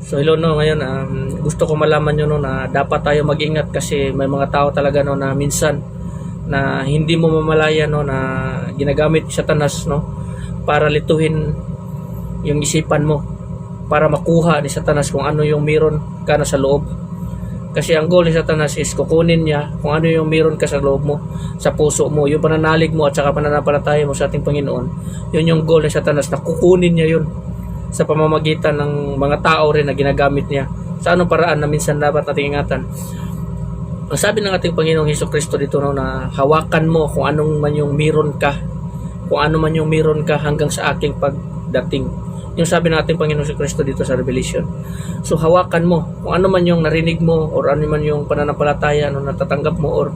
So hello no, ngayon um, gusto ko malaman nyo no na dapat tayo mag-ingat kasi may mga tao talaga no na minsan na hindi mo mamalaya no na ginagamit ni Satanas no para lituhin yung isipan mo para makuha ni Satanas kung ano yung meron ka na sa loob. Kasi ang goal ni Satanas is kukunin niya kung ano yung meron ka sa loob mo, sa puso mo, yung pananalig mo at saka pananampalataya mo sa ating Panginoon. Yun yung goal ni Satanas na kukunin niya yun sa pamamagitan ng mga tao rin na ginagamit niya. Sa anong paraan na minsan dapat nating ingatan. Sabi ng ating Panginoong Heso Kristo dito no, na hawakan mo kung anong man yung meron ka. Kung ano man yung meron ka hanggang sa aking pagdating. Yung sabi ng ating Panginoong Heso Kristo dito sa Revelation. So hawakan mo kung ano man yung narinig mo or ano man yung pananampalataya no, natatanggap mo or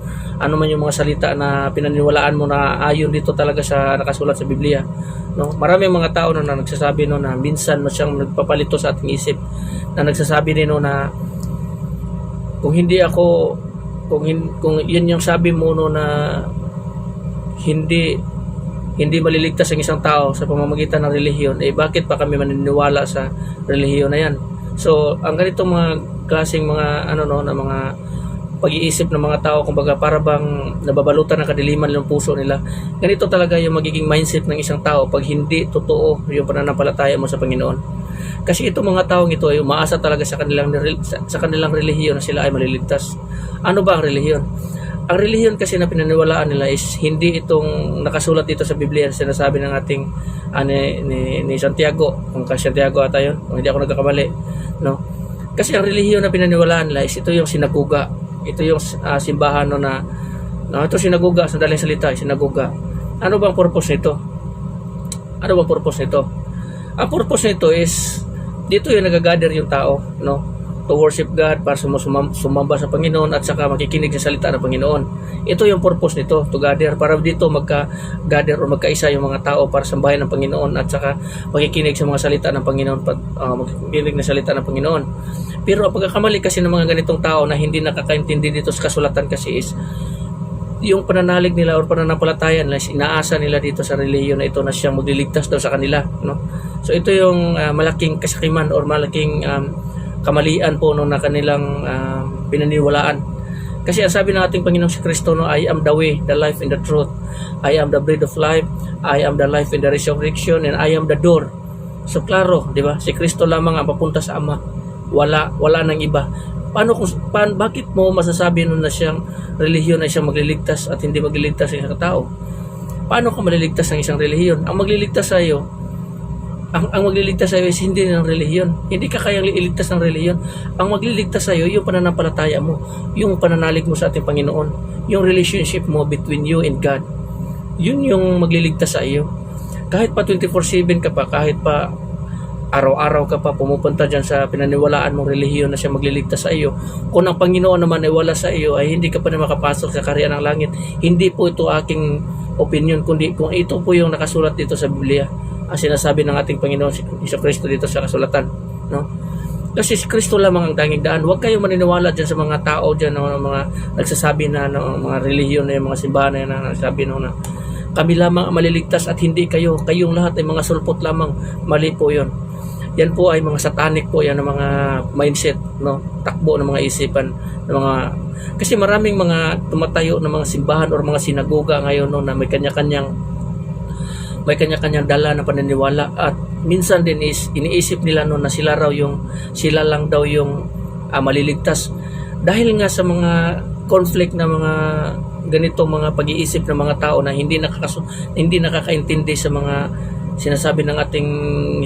ano man yung mga salita na pinaniwalaan mo na ayon dito talaga sa nakasulat sa Biblia. No? Marami mga tao no, na nagsasabi no, na minsan no, siyang nagpapalito sa ating isip na nagsasabi din no, na kung hindi ako kung hin, kung yun yung sabi mo no na hindi hindi maliligtas ang isang tao sa pamamagitan ng relihiyon, eh bakit pa kami maniniwala sa relihiyon na yan? So, ang ganitong mga klaseng mga ano no na mga pag-iisip ng mga tao kumbaga para bang nababalutan ng kadiliman ng puso nila. Ganito talaga yung magiging mindset ng isang tao pag hindi totoo yung pananampalataya mo sa Panginoon. Kasi itong mga taong ito ay umaasa talaga sa kanilang sa, sa kanilang relihiyon na sila ay maliligtas. Ano ba ang relihiyon? Ang relihiyon kasi na pinaniwalaan nila is hindi itong nakasulat dito sa Biblia na sinasabi ng ating uh, ni, ni, Santiago, kung ka Santiago ata yun, kung hindi ako nagkakamali, no? Kasi ang relihiyon na pinaniwalaan nila is ito yung sinaguga, ito yung uh, simbahan no, na no, ito sinaguga, sa daling salita, sinaguga. Ano bang purpose nito? Ano bang purpose nito? Ang purpose nito is dito yung nagagather yung tao, no? To worship God, para sumusumam, sumamba sa Panginoon at saka makikinig sa salita ng Panginoon. Ito yung purpose nito, to gather, para dito magka-gather o magkaisa yung mga tao para sambahin ng Panginoon at saka makikinig sa mga salita ng Panginoon, uh, makikinig na salita ng Panginoon. Pero ang pagkakamali kasi ng mga ganitong tao na hindi nakakaintindi dito sa kasulatan kasi is yung pananalig nila or pananampalataya nila, inaasa nila dito sa relihiyon na ito na siyang magliligtas daw sa kanila. No? So ito yung uh, malaking kasakiman or malaking um, kamalian po no, na kanilang uh, pinaniwalaan. Kasi ang sabi ng ating Panginoong si Kristo, no, I am the way, the life, and the truth. I am the bread of life. I am the life and the resurrection, and I am the door. So klaro, di ba? Si Kristo lamang ang papunta sa Ama. Wala, wala nang iba. Paano kung pa, bakit mo masasabi nun na siyang relihiyon na siyang magliligtas at hindi magliligtas sa isang tao? Paano ka maliligtas ng isang relihiyon? Ang magliligtas sa iyo ang, ang magliligtas sa iyo is hindi ng relihiyon. Hindi ka kayang iligtas ng relihiyon. Ang magliligtas sa iyo, yung pananampalataya mo, yung pananalig mo sa ating Panginoon, yung relationship mo between you and God. Yun yung magliligtas sa iyo. Kahit pa 24-7 ka pa, kahit pa araw-araw ka pa pumupunta dyan sa pinaniwalaan mong relihiyon na siya magliligtas sa iyo. Kung ang Panginoon naman ay wala sa iyo, ay hindi ka pa na makapasok sa karya ng langit. Hindi po ito aking opinion, kundi kung ito po yung nakasulat dito sa Biblia ang sinasabi ng ating Panginoon si Kristo dito sa kasulatan no? Kasi si Kristo lamang ang tanging daan. Huwag kayong maniniwala dyan sa mga tao dyan no, mga nagsasabi na no, mga relihiyon na yung mga simbahan na, na nagsasabi no, na kami lamang ang maliligtas at hindi kayo. Kayong lahat ay mga sulpot lamang. Mali po yon yan po ay mga satanic po yan ng mga mindset no? Takbo ng mga isipan ng mga kasi maraming mga tumatayo ng mga simbahan or mga sinagoga ngayon no? Na may kanya-kanyang may kanya-kanyang dala na paniniwala. At minsan din is iniisip nila no na sila raw yung sila lang daw yung uh, maliligtas. Dahil nga sa mga conflict na mga ganitong mga pag-iisip ng mga tao na hindi nakakaso, hindi nakakaintindi sa mga sinasabi ng ating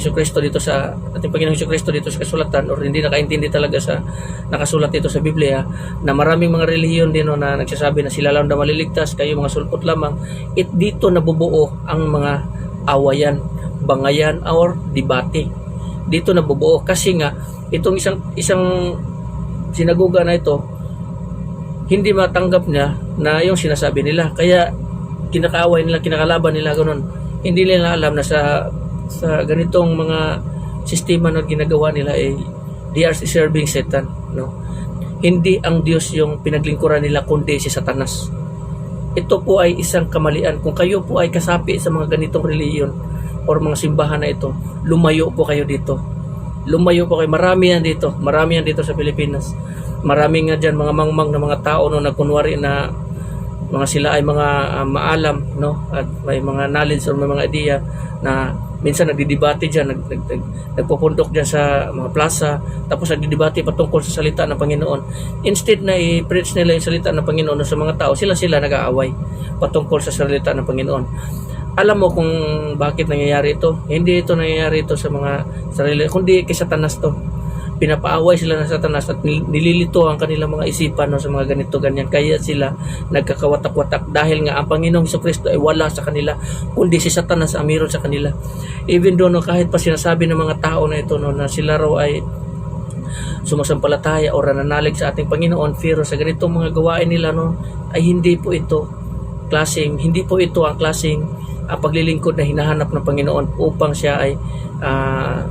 Hesus Kristo dito sa ating Panginoong Hesus Kristo dito sa kasulatan or hindi nakaintindi talaga sa nakasulat dito sa Biblia na maraming mga relihiyon din no, na nagsasabi na sila lang daw maliligtas kayo mga sulpot lamang it dito nabubuo ang mga awayan bangayan or debate. Dito nabubuo kasi nga itong isang isang sinaguga na ito hindi matanggap niya na yung sinasabi nila. Kaya kinakaaway nila kinakalaban nila ganun hindi nila alam na sa sa ganitong mga sistema na ginagawa nila ay eh, they are serving Satan no hindi ang Diyos yung pinaglingkuran nila kundi si Satanas ito po ay isang kamalian kung kayo po ay kasapi sa mga ganitong reliyon or mga simbahan na ito lumayo po kayo dito lumayo po kayo. Marami yan dito. Marami yan dito sa Pilipinas. Marami nga dyan mga mangmang na mga tao no, na kunwari na mga sila ay mga ah, maalam no? At may mga knowledge or may mga idea na minsan nagdidebate diyan nag, nag, nag, nagpupundok diyan sa mga plaza tapos nagdidebate patungkol sa salita ng Panginoon. Instead na i-preach nila yung salita ng Panginoon sa mga tao sila sila nag-aaway patungkol sa salita ng Panginoon. Alam mo kung bakit nangyayari ito? Hindi ito nangyayari ito sa mga sarili kundi kay Satanas to pinapaaway sila ng satanas at nil- nililito ang kanilang mga isipan no, sa mga ganito ganyan. Kaya sila nagkakawatak-watak dahil nga ang Panginoong Hesus Kristo ay wala sa kanila kundi si satanas ang meron sa kanila. Even though no, kahit pa sinasabi ng mga tao na ito no, na sila raw ay sumasampalataya o nananalig sa ating Panginoon pero sa ganitong mga gawain nila no ay hindi po ito klaseng hindi po ito ang klaseng ah, paglilingkod na hinahanap ng Panginoon upang siya ay ah,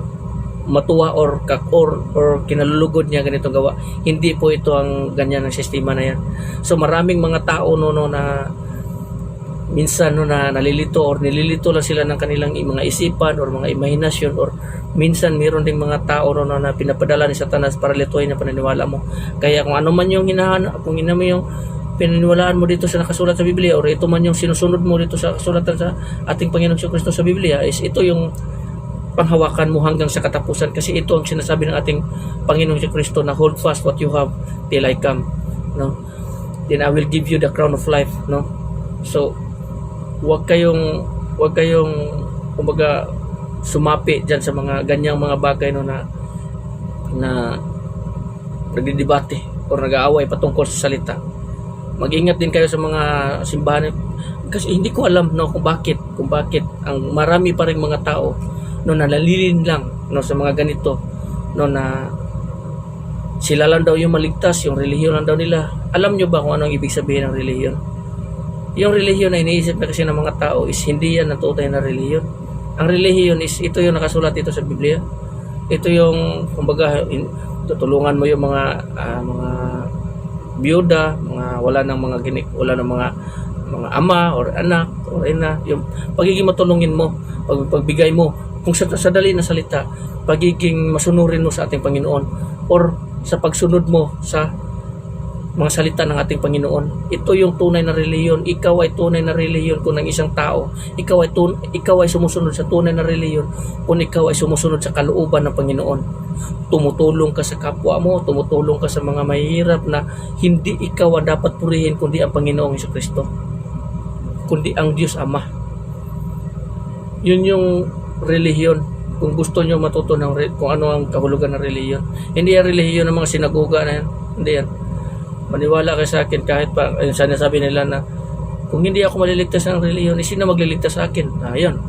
matuwa or kak or, or kinalulugod niya ganitong gawa. Hindi po ito ang ganyan ng sistema na yan. So maraming mga tao no, no na minsan no na nalilito or nililito lang sila ng kanilang mga isipan or mga imahinasyon or minsan meron ding mga tao no, na, na pinapadala ni Satanas para lituin ang paniniwala mo. Kaya kung ano man yung hinahanap, kung ina mo yung pinaniwalaan mo dito sa nakasulat sa Biblia or ito man yung sinusunod mo dito sa kasulatan sa ating Panginoong Kristo sa Biblia is ito yung panghawakan mo hanggang sa katapusan. Kasi ito ang sinasabi ng ating Panginoong Hesus Kristo na hold fast what you have till I come no? Then I will give you the crown of life no? So wag kayong wag kayong kumbaga sumapi diyan sa mga ganyang mga bagay no na na nagdidebate o nag-aaway patungkol sa salita. Mag-ingat din kayo sa mga simbahan. Kasi hindi ko alam no kung bakit kung bakit ang marami pa ring mga tao no nalalilin lang no sa mga ganito no na sila lang daw yung maligtas yung relihiyon lang daw nila. Alam nyo ba kung ano ang ibig sabihin ng relihiyon? Yung relihiyon na iniisip na kasi ng mga tao is hindi yan ang tunay na relihiyon. Ang relihiyon is ito yung nakasulat dito sa Biblia. Ito yung kumbaga in, tutulungan mo yung mga ah, mga byuda, mga wala nang mga ginik, wala nang mga mga ama or anak or ina, yung pagiging matulungin mo, pag, pagbigay mo, kung sa, sa dali na salita, pagiging masunurin mo sa ating Panginoon or sa pagsunod mo sa mga salita ng ating Panginoon. Ito yung tunay na reliyon. Ikaw ay tunay na reliyon kung ng isang tao. Ikaw ay, tun- ikaw ay sumusunod sa tunay na reliyon kung ikaw ay sumusunod sa kalooban ng Panginoon. Tumutulong ka sa kapwa mo, tumutulong ka sa mga mahihirap na hindi ikaw ang dapat purihin kundi ang Panginoong Kristo. Kundi ang Diyos Ama. Yun yung reliyon kung gusto nyo matuto ng kung ano ang kahulugan ng reliyon. Hindi yan reliyon ng mga sinagoga na yan. Hindi yan maniwala kayo sa akin kahit pa yung sinasabi nila na kung hindi ako maliligtas ng reliyon, eh, sino magliligtas sa akin? Ah, yun.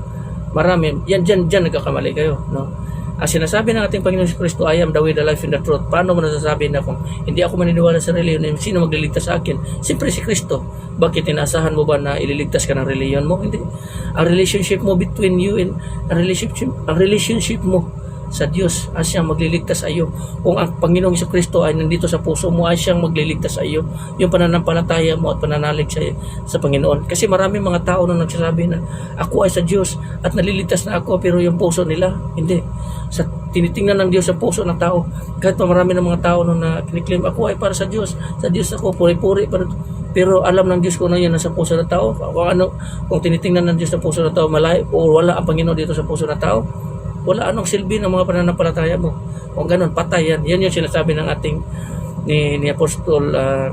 Marami. Yan, dyan, dyan nagkakamali kayo. No? Ang sinasabi ng ating Panginoon Kristo, I am the way, the life, and the truth. Paano mo nasasabi na kung hindi ako maniniwala sa reliyon, eh, sino magliligtas sa akin? Siyempre si Kristo. Bakit inaasahan mo ba na ililigtas ka ng reliyon mo? Hindi. Ang relationship mo between you and ang relationship, ang relationship mo sa Diyos ay siyang magliligtas sa iyo. Kung ang Panginoong Iso Kristo ay nandito sa puso mo, ay siyang magliligtas sa iyo. Yung pananampalataya mo at pananalig sa, sa Panginoon. Kasi marami mga tao na nagsasabi na ako ay sa Diyos at naliligtas na ako pero yung puso nila, hindi. Sa tinitingnan ng Diyos sa puso ng tao. Kahit pa marami ng mga tao nung na kiniklaim, ako ay para sa Diyos. Sa Diyos ako, puri-puri. Pero, pero alam ng Diyos kung ano yan nasa puso ng tao. Kung, ano, kung tinitingnan ng Diyos sa puso ng tao, malayo, o wala ang Panginoon dito sa puso ng tao, wala anong silbi ng mga pananampalataya mo. Kung ganun, patay yan. Yan yung sinasabi ng ating ni, ni Apostol ah,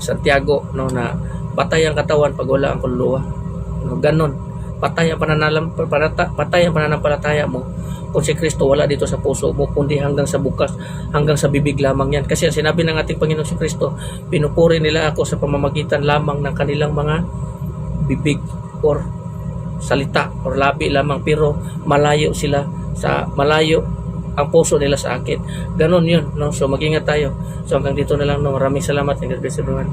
Santiago no na patay ang katawan pag wala ang kaluluwa. No, ganun. Patay ang pananalam panata, patay ang pananampalataya mo kung si Kristo wala dito sa puso mo kundi hanggang sa bukas, hanggang sa bibig lamang yan. Kasi ang sinabi ng ating Panginoon si Kristo, pinupuri nila ako sa pamamagitan lamang ng kanilang mga bibig or salita or labi lamang pero malayo sila sa malayo ang puso nila sa akin. Ganon yun. No? So mag-ingat tayo. So hanggang dito na lang. No? Maraming salamat. And God bless everyone.